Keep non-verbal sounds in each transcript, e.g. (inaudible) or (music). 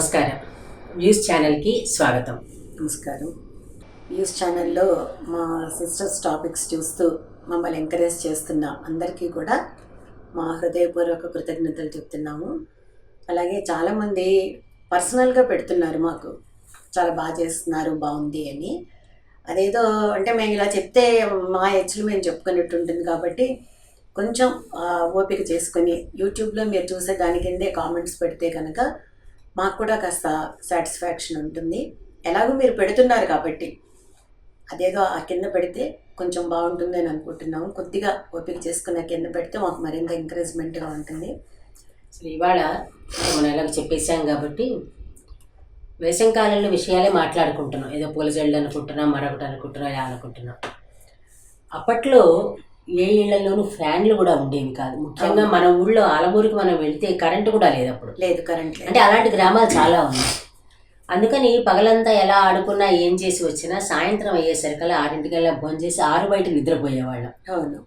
నమస్కారం. న్యూస్ ఛానల్కి స్వాగతం. నమస్కారం. న్యూస్ ఛానల్లో మా సిస్టర్స్ టాపిక్స్ చూస్తూ మమ్మల్ని ఎంకరేజ్ చేస్తున్న అందరికీ కూడా మా హృదయపూర్వక కృతజ్ఞతలు చెప్తున్నాము. అలాగే చాలామంది పర్సనల్గా పెడుతున్నారు మాకు. చాలా బాగా చేస్తున్నారు బాగుంది అని. అదేదో అంటే మేము ఇలా చెప్తే మా హెచ్లు మేము చెప్పుకున్నట్టు ఉంటుంది కాబట్టి కొంచెం ఓపిక చేసుకొని యూట్యూబ్లో మీరు చూసే దాని కిందే కామెంట్స్ పెడితే కనుక మాకు కూడా కాస్త సాటిస్ఫాక్షన్ ఉంటుంది. ఎలాగో మీరు పెడుతున్నారు కాబట్టి. అదేదో ఆ కింద పెడితే కొంచెం బాగుంటుంది అని అనుకుంటున్నాము. కొద్దిగా ఓపిక చేసుకున్న కింద పెడితే మాకు మరింత ఎంకరేజ్మెంట్గా ఉంటుంది. అసలు ఇవాళ మనం ఎలాగ చెప్పేసాం కాబట్టి వేసంకాలంలో విషయాలే మాట్లాడుకుంటున్నాం. ఏదో పూల జల్లు అనుకుంటున్నాం మరొకటి అనుకుంటున్నాం ఇలా అనుకుంటున్నాం. అప్పట్లో ఏ ఇళ్ళలోనూ ఫ్యాన్లు కూడా ఉండేవి కాదు. ముఖ్యంగా మన ఊళ్ళో ఆలమూరికి మనం వెళ్తే కరెంటు కూడా లేదు అప్పుడు. లేదు కరెంట్ అంటే అలాంటి గ్రామాలు చాలా ఉన్నాయి. అందుకని పగలంతా ఎలా ఆడుకున్నా ఏం చేసి వచ్చినా సాయంత్రం అయ్యేసరికల్లా ఆరింటికల్లా భోజనం చేసి ఆరు బయట నిద్రపోయేవాళ్ళం. అవును.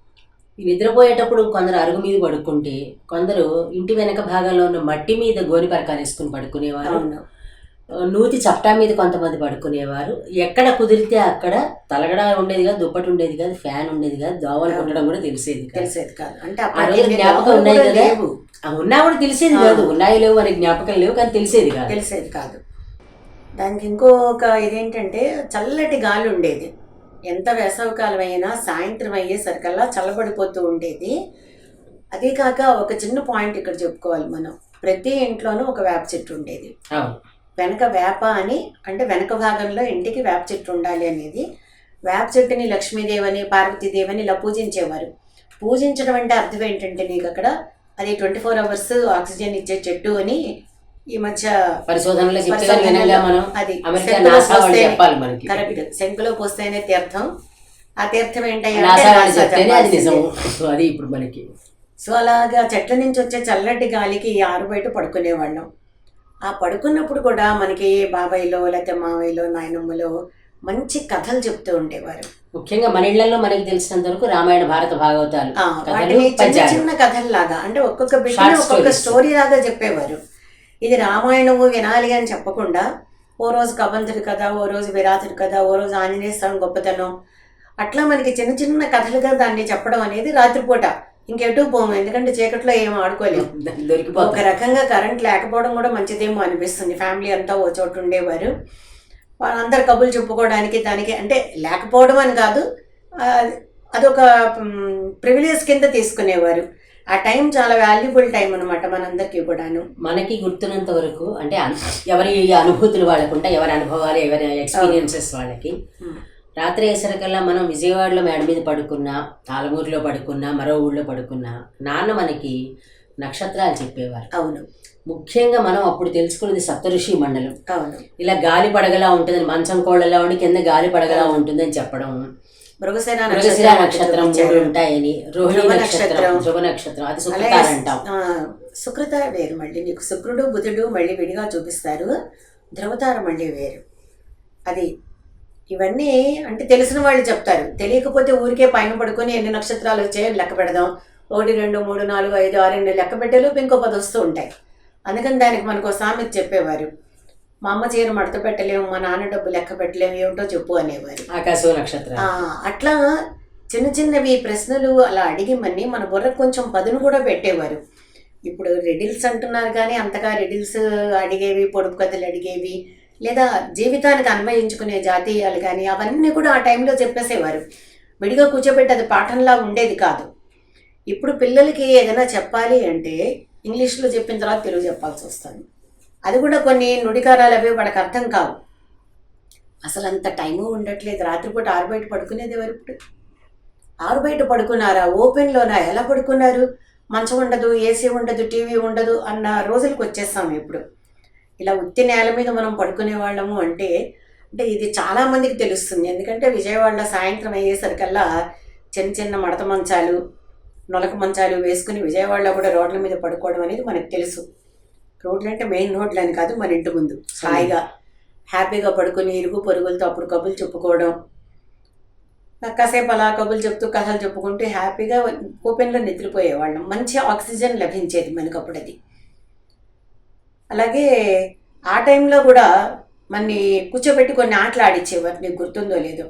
ఈ నిద్రపోయేటప్పుడు కొందరు అరుగు మీద పడుకుంటే కొందరు ఇంటి వెనక భాగంలో ఉన్న మట్టి మీద గోని పరకాలు వేసుకుని పడుకునేవారు. నూతి చప్టా మీద కొంతమంది పడుకునేవారు. ఎక్కడ కుదిరితే అక్కడ తలగడ ఉండేది కాదు దుప్పటి ఉండేది కాదు ఫ్యాన్ ఉండేది కాదు దోవలు ఉండడం కూడా తెలిసేది. తెలిసేది కాదు. అంటే ఆ రోజు జ్ఞాపకం ఉన్నాయి కదా? ఉన్నా కూడా తెలిసేది కాదు. ఉన్నాయి లేవు అనే జ్ఞాపకం లేవు కానీ తెలిసేది కాదు. తెలిసేది కాదు. దానికి ఇంకొక ఇదేంటంటే చల్లటి గాలి ఉండేది. ఎంత వేసవకాలం అయినా సాయంత్రం అయ్యేసరికల్లా చల్లబడిపోతూ ఉండేది. అదే కాక ఒక చిన్న పాయింట్ ఇక్కడ చెప్పుకోవాలి మనం. ప్రతి ఇంట్లోనూ ఒక వేప చెట్టు ఉండేది. వెనక వేప అని అంటే వెనక భాగంలో ఇంటికి వేప చెట్టు ఉండాలి అనేది. వేప చెట్టుని లక్ష్మీదేవని పార్వతీదేవని ఇలా పూజించేవారు. పూజించడం అంటే అర్థం ఏంటంటే నీకు అక్కడ అది ట్వంటీ ఫోర్ అవర్స్ ఆక్సిజన్ ఇచ్చే చెట్టు అని ఈ మధ్య పరిశోధనలో అది కరెక్ట్. శంకులో పోస్తేనే తీర్థం ఆ తీర్థం ఏంటంటే సో అది ఇప్పుడు మనకి. సో అలాగా చెట్ల నుంచి వచ్చే చల్లటి గాలికి ఈ ఆరు బయట పడుకునేవాళ్ళం. ఆ పడుకున్నప్పుడు కూడా మనకి బాబాయ్లో లేకపోతే మావయ్యలో నాయనమ్మలో మంచి కథలు చెప్తూ ఉండేవారు. ముఖ్యంగా మన ఇళ్ళలో మనకి తెలిసినంత వరకు రామాయణ భారత భాగవతాలు చిన్న చిన్న కథల్లాగా అంటే ఒక్కొక్క బిడ్డ ఒక్కొక్క. స్టోరీ లాగా చెప్పేవారు. ఇది రామాయణము వినాలి అని చెప్పకుండా ఓ రోజు కబంతుడి కథ ఓ రోజు విరాతుడి కథ ఓ రోజు ఆంజనేయ స్వామి గొప్పతనం అట్లా మనకి చిన్న చిన్న కథలుగా దాన్ని చెప్పడం అనేది రాత్రిపూట ఇంకెటూ పోము ఎందుకంటే చీకట్లో ఏం ఆడుకోలేము ఒక దొరికిపోతాయి రకంగా కరెంట్ లేకపోవడం కూడా మంచిదేమో అనిపిస్తుంది. ఫ్యామిలీ అంతా ఓ చోటు ఉండేవారు. వాళ్ళందరు కబుర్లు చెప్పుకోవడానికి దానికి అంటే లేకపోవడం అని కాదు అదొక ప్రివిలేజ్ కింద తీసుకునేవారు. ఆ టైం చాలా వాల్యుబుల్ టైం అనమాట మనందరికీ కూడాను. మనకి గుర్తున్నంత వరకు అంటే ఎవరి అనుభూతులు వాళ్ళకు ఉంటాయి ఎవరి అనుభవాలు ఎవరి ఎక్స్పీరియన్సెస్ వాళ్ళకి. రాత్రి అయ్యేసరికల్లా మనం విజయవాడలో మేడ మీద పడుకున్నా ఆలమూరులో పడుకున్నా మరో ఊళ్ళో పడుకున్నా నాన్న మనకి నక్షత్రాలు చెప్పేవారు. అవును. ముఖ్యంగా మనం అప్పుడు తెలుసుకున్నది సప్తఋషి మండలం. అవును. ఇలా గాలి పడగలా ఉంటుందని మంచం కోళ్ళలా ఉండి కింద గాలి పడగలా ఉంటుందని చెప్పడం మృగశిర నక్షత్రం మూడు ఉంటాయని రోహిణి నక్షత్రం. ధ్రువ నక్షత్రం అది అలాగే సుఖకారం అంటాం. ఆ, శుక్రత వేరు మళ్ళీ నీకు శుక్రుడు బుధుడు మళ్ళీ విడిగా చూపిస్తారు. ధ్రువతార మళ్ళీ వేరు. అది ఇవన్నీ అంటే తెలిసిన వాళ్ళు చెప్తారు. తెలియకపోతే ఊరికే పైన పడుకొని ఎన్ని నక్షత్రాలు వచ్చాయో లెక్క పెడదాం. ఒకటి రెండు మూడు నాలుగు ఐదు ఆరు ఎన్ని లెక్క పెట్టేలోపు ఇంకో పది వస్తూ ఉంటాయి. అందుకని దానికి మనకు సామెత చెప్పేవారు. మా అమ్మ చీర మడత పెట్టలేము మా నాన్న డబ్బు లెక్క పెట్టలేము ఏమిటో చెప్పు అనేవారు. ఆకాశం నక్షత్రం అట్లా చిన్న చిన్నవి ప్రశ్నలు అలా అడిగి మని మన బుర్ర కొంచెం పదును కూడా పెట్టేవారు. ఇప్పుడు రెడిల్స్ అంటున్నారు కానీ అంతగా రెడిల్స్ అడిగేవి పొడుపు కథలు అడిగేవి లేదా జీవితానికి అన్వయించుకునే జాతీయాలు కానీ అవన్నీ కూడా ఆ టైంలో చెప్పేసేవారు. విడిగా కూర్చోబెట్టి అది పాఠంలా ఉండేది కాదు. ఇప్పుడు పిల్లలకి ఏదైనా చెప్పాలి అంటే ఇంగ్లీష్లో చెప్పిన తర్వాత తెలుగు చెప్పాల్సి వస్తుంది. అది కూడా కొన్ని నుడికారాలు అవి వాడికి అర్థం కావు. అసలు అంత టైము ఉండట్లేదు. రాత్రిపూట ఆరు బయట పడుకునేది ఎవరు ఇప్పుడు? ఆరు బయట పడుకున్నారా? ఓపెన్లోనా? ఎలా పడుకున్నారు? మంచం ఉండదు ఏసీ ఉండదు టీవీ ఉండదు అన్న రోజులకు వచ్చేస్తాం ఇప్పుడు. ఇలా ఉత్తి నేల మీద మనం పడుకునే వాళ్ళము అంటే అంటే ఇది చాలా మందికి తెలుస్తుంది. ఎందుకంటే విజయవాడలో సాయంత్రం అయ్యేసరికల్లా చిన్న చిన్న మడత మంచాలు నొలక మంచాలు వేసుకుని విజయవాడలో కూడా రోడ్ల మీద పడుకోవడం అనేది మనకు తెలుసు. రోడ్లు అంటే మెయిన్ రోడ్లు అని కాదు మన ఇంటి ముందు. హాయిగా హ్యాపీగా పడుకుని ఇరుగు పొరుగులతో అప్పుడు కబుర్లు చెప్పుకోవడం. కాసేపు అలా కబుర్లు చెప్తూ కథలు చెప్పుకుంటూ హ్యాపీగా ఓపెన్లో నిద్రపోయేవాళ్ళం. మంచి ఆక్సిజన్ లభించేది మనకు అప్పుడు అది. అలాగే ఆ టైంలో కూడా మన్ని కూర్చోబెట్టి కొన్ని ఆటలు ఆడిచ్చేవారు నీకు గుర్తుందో లేదో.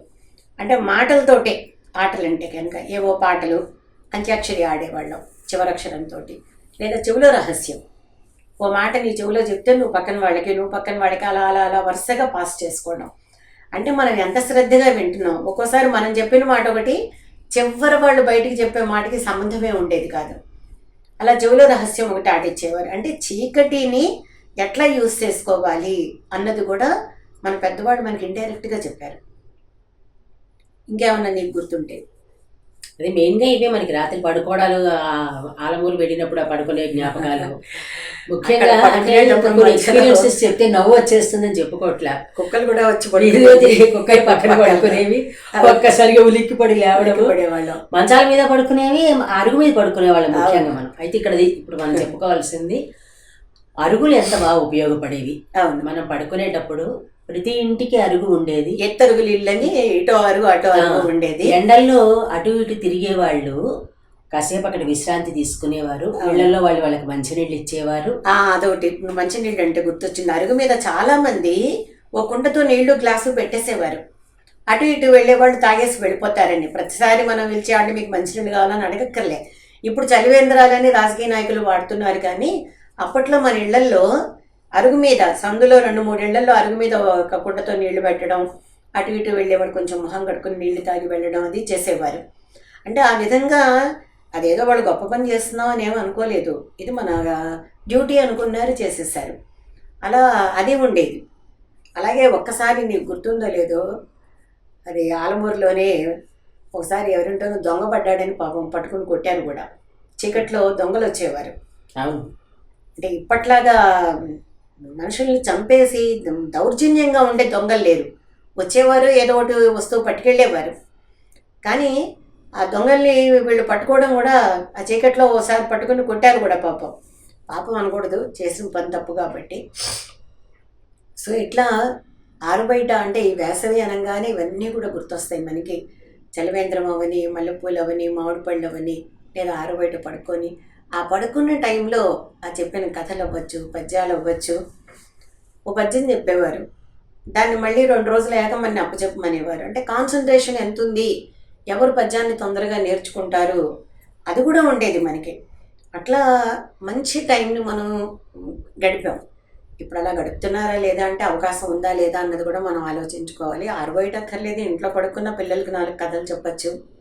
అంటే మాటలతోటే ఆటలు అంటే కనుక ఏవో పాటలు అంత్యాక్షరి ఆడేవాళ్ళం చివరక్షరంతో లేదా చెవులో రహస్యం. ఓ మాట నీ చెవులో చెప్తే నువ్వు పక్కన వాళ్ళకి నువ్వు పక్కన వాళ్ళకి అలా అలా అలా వరుసగా పాస్ చేసుకోవడం. అంటే మనం ఎంత శ్రద్ధగా వింటున్నాం. ఒక్కోసారి మనం చెప్పిన మాట ఒకటి చివరి వాళ్ళు బయటికి చెప్పే మాటకి సంబంధమే ఉండేది కాదు. అలా చెవిలో రహస్యం ఒకటి ఆడిచ్చేవారు అంటే చీకటిని ఎట్లా యూజ్ చేసుకోవాలి అన్నది కూడా మన పెద్దవాడు మనకి ఇండైరెక్ట్గా చెప్పారు. ఇంకేమన్నా నీకు గుర్తుంటే? అది మెయిన్గా ఇవే మనకి రాత్రి పడుకోవడాలు ఆ ఆలమూలు వెళ్ళినప్పుడు ఆ పడుకునే జ్ఞాపకాలు. (laughs) ముఖ్యంగా ఎక్స్పీరియన్సెస్ చెప్తే నవ్వు వచ్చేస్తుందని చెప్పుకోవట్లే. కుక్కలు కూడా వచ్చి కుక్కలు పక్కన పడుకునేవి. ఒక్కసారిగా ఉలిక్కి పడి పడేవాళ్ళం మంచాల మీద పడుకునేవి అరుగు మీద పడుకునే వాళ్ళం ముఖ్యంగా మనం. అయితే ఇక్కడ ఇప్పుడు మనం చెప్పుకోవాల్సింది. అరుగులు ఎంత బాగా ఉపయోగపడేవి? అవును. మనం పడుకునేటప్పుడు ప్రతి ఇంటికి అరుగు ఉండేది. ఎత్తరుగులు ఇళ్ళని ఇటో అరుగు అటో అరుగు ఉండేది. ఎండల్లో అటు ఇటు తిరిగే వాళ్ళు కాసేపు అక్కడ విశ్రాంతి తీసుకునేవారు. ఇళ్ళలో వాళ్ళు వాళ్ళకి మంచినీళ్ళు ఇచ్చేవారు. ఆ అదొకటి. మంచినీళ్ళు అంటే గుర్తొచ్చింది. అరుగు మీద చాలా మంది ఓ కుండతో నీళ్ళు గ్లాసు పెట్టేసేవారు. అటు ఇటు వెళ్ళే వాళ్ళు తాగేసి వెళ్ళిపోతారండి. ప్రతిసారి మనం పిలిచి అంటే మీకు మంచినీళ్ళు కావాలని అడగక్కర్లే. ఇప్పుడు చలివేంద్రాలని రాజకీయ నాయకులు వాడుతున్నారు కానీ అప్పట్లో మన ఇళ్ళల్లో అరుగు మీద సందులో రెండు మూడు ఇళ్ళలో అరుగు మీద ఒక కుండతో నీళ్ళు పెట్టడం అటు ఇటు వెళ్ళేవాడు కొంచెం మొహం కట్టుకుని నీళ్ళు తాగి వెళ్ళడం అది చేసేవారు. అంటే ఆ విధంగా అదేదో వాళ్ళు గొప్ప పని చేస్తున్నాం అని ఏమీ అనుకోలేదు. ఇది మన డ్యూటీ అనుకున్నారు చేసేసారు అలా అది ఉండేది. అలాగే ఒక్కసారి నీకు గుర్తుందో లేదో అది ఆలమూరులోనే ఒకసారి ఎవరింటో దొంగ పడ్డాడని పాపం పట్టుకుని కొట్టాను కూడా. చీకట్లో దొంగలు వచ్చేవారు. అవును. అంటే ఇప్పట్లాగా మనుషుల్ని చంపేసి దౌర్జన్యంగా ఉండే దొంగలు లేరు. వచ్చేవారు ఏదో ఒకటి వస్తువు పట్టుకెళ్ళేవారు. కానీ ఆ దొంగల్ని వీళ్ళు పట్టుకోవడం కూడా ఆ చీకట్లో ఓసారి పట్టుకుని కొట్టారు కూడా పాపం. పాపం అనకూడదు చేసిన పని తప్పు కాబట్టి. సో ఇట్లా ఆరుబయట అంటే ఈ వేసవి అనగానే ఇవన్నీ కూడా గుర్తొస్తాయి మనకి. చలివేంద్రం అవని మల్లెపూలు అవని మామిడి పళ్ళు అవని లేదా ఆరుబయట పడుకొని ఆ పడుకున్న టైంలో ఆ చెప్పిన కథలు అవ్వచ్చు పద్యాలు అవ్వచ్చు ఓ పద్యం చెప్పేవారు. దాన్ని మళ్ళీ రెండు రోజులు అయ్యాక మన అప్పచెప్పమనేవారు. అంటే కాన్సన్ట్రేషన్ ఎంత ఉంది? ఎవరు పద్యాన్ని తొందరగా నేర్చుకుంటారు? అది కూడా ఉండేది మనకి. అట్లా మంచి టైంని మనం గడిపాం. ఇప్పుడు అలా గడుపుతున్నారా లేదా అంటే అవకాశం ఉందా లేదా అన్నది కూడా మనం ఆలోచించుకోవాలి. అరవై అక్కర్లేదు. ఇంట్లో పడుకున్న పిల్లలకి నాలుగు కథలు చెప్పచ్చు.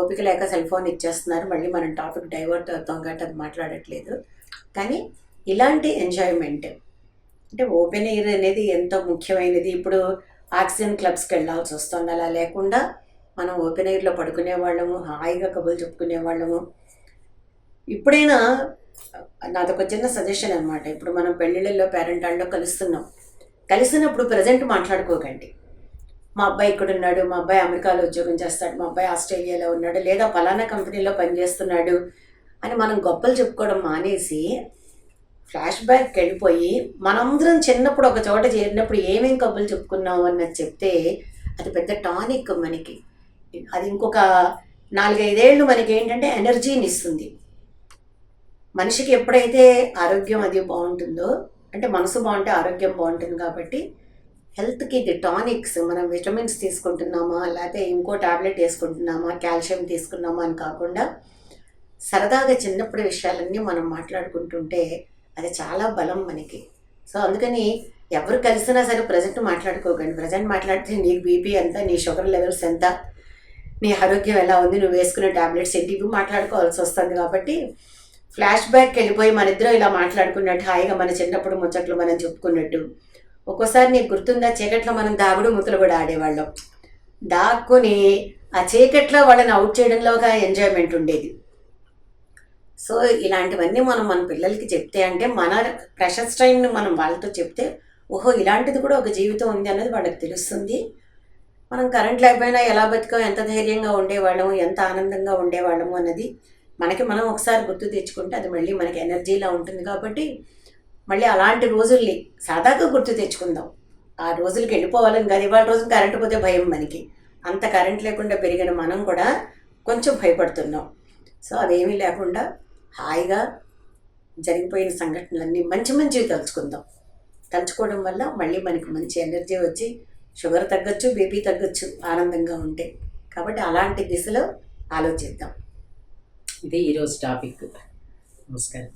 ఓపిక లేక సెల్ ఫోన్ ఇచ్చేస్తున్నారు. మళ్ళీ మనం టాపిక్ డైవర్ట్ అవుతాం కాబట్టి అది మాట్లాడట్లేదు. కానీ ఇలాంటి ఎంజాయ్మెంట్ అంటే ఓపెన్ ఎయిర్ అనేది ఎంతో ముఖ్యమైనది. ఇప్పుడు ఆక్సిజన్ క్లబ్స్కి వెళ్ళాల్సి వస్తుంది. అలా లేకుండా మనం ఓపెన్ ఎయిర్లో పడుకునే వాళ్ళము హాయిగా కబుర్లు చెప్పుకునే వాళ్ళము ఇప్పుడైనా నాదొక చిన్న సజెషన్ అనమాట ఇప్పుడు మనం పెళ్ళిళ్ళల్లో పేరెంట్ వాళ్ళలో కలుస్తున్నాం. కలిసినప్పుడు ప్రజెంట్ మాట్లాడుకోకండి. మా అబ్బాయి ఇక్కడ ఉన్నాడు మా అబ్బాయి అమెరికాలో ఉద్యోగం చేస్తాడు మా అబ్బాయి ఆస్ట్రేలియాలో ఉన్నాడు లేదా ఫలానా కంపెనీలో పనిచేస్తున్నాడు అని మనం గొప్పలు చెప్పుకోవడం మానేసి ఫ్లాష్ బ్యాక్కి వెళ్ళిపోయి మనందరం చిన్నప్పుడు ఒక చోట చేరినప్పుడు ఏమేమి కబుర్లు చెప్పుకున్నాం అన్నది చెప్తే అది పెద్ద టానిక్ మనకి. అది ఇంకొక నాలుగైదేళ్ళు మనకి ఏంటంటే ఎనర్జీని ఇస్తుంది. మనిషికి ఎప్పుడైతే ఆరోగ్యం అది బాగుంటుందో అంటే మనసు బాగుంటే ఆరోగ్యం బాగుంటుంది కాబట్టి హెల్త్కి ఇది టానిక్స్ మనం విటమిన్స్ తీసుకుంటున్నామా? లేకపోతే ఇంకో టాబ్లెట్ వేసుకుంటున్నామా? కాల్షియం తీసుకున్నామా అని కాకుండా సరదాగా చిన్నప్పుడు విషయాలన్నీ మనం మాట్లాడుకుంటుంటే అది చాలా బలం మనకి. సో అందుకని ఎవరు కలిసినా సరే ప్రజెంట్ మాట్లాడుకోకండి. ప్రజెంట్ మాట్లాడితే నీకు బీపీ ఎంత నీ షుగర్ లెవెల్స్ ఎంత నీ ఆరోగ్యం ఎలా ఉంది నువ్వు వేసుకునే టాబ్లెట్స్ ఏంటి? ఇవి మాట్లాడుకోవాల్సి వస్తుంది కాబట్టి ఫ్లాష్ బ్యాక్కి వెళ్ళిపోయి మన ఇద్దరం ఇలా మాట్లాడుకున్నట్టు హాయిగా మన చిన్నప్పుడు ముచ్చట్లు మనం చెప్పుకున్నట్టు ఒక్కోసారి నీకు గుర్తుందా చీకట్లో మనం దాగుడు ముతలు కూడా ఆడేవాళ్ళం. దాక్కుని ఆ చీకట్లో వాళ్ళని అవుట్ చేయడంలో ఒక ఎంజాయ్మెంట్ ఉండేది. సో ఇలాంటివన్నీ మనం మన పిల్లలకి చెప్తే అంటే మన ప్రెషర్స్ టైంని మనం వాళ్ళతో చెప్తే ఓహో ఇలాంటిది కూడా ఒక జీవితం ఉంది అన్నది వాళ్ళకి తెలుస్తుంది. మనం కరెంట్ లేకపోయినా ఎలా బతికో ఎంత ధైర్యంగా ఉండేవాళ్ళము ఎంత ఆనందంగా ఉండేవాళ్ళము అన్నది మనకి మనం ఒకసారి గుర్తు తెచ్చుకుంటే అది మళ్ళీ మనకి ఎనర్జీలా ఉంటుంది కాబట్టి మళ్ళీ అలాంటి రోజుల్ని సాదాగా గుర్తు తెచ్చుకుందాం. ఆ రోజులకి వెళ్ళిపోవాలని కాదు ఇవాళ రోజు కరెంటు పోతే భయం మనకి. అంత కరెంట్ లేకుండా పెరిగిన మనం కూడా కొంచెం భయపడుతున్నాం. సో అవేమీ లేకుండా హాయిగా జరిగిపోయిన సంఘటనలన్నీ మంచి మంచివి తలుచుకుందాం. తలుచుకోవడం వల్ల మళ్ళీ మనకి మంచి ఎనర్జీ వచ్చి షుగర్ తగ్గొచ్చు బీపీ తగ్గొచ్చు ఆనందంగా ఉంటే. కాబట్టి అలాంటి దిశలో ఆలోచిద్దాం. ఇది ఈరోజు టాపిక్ నమస్కారం.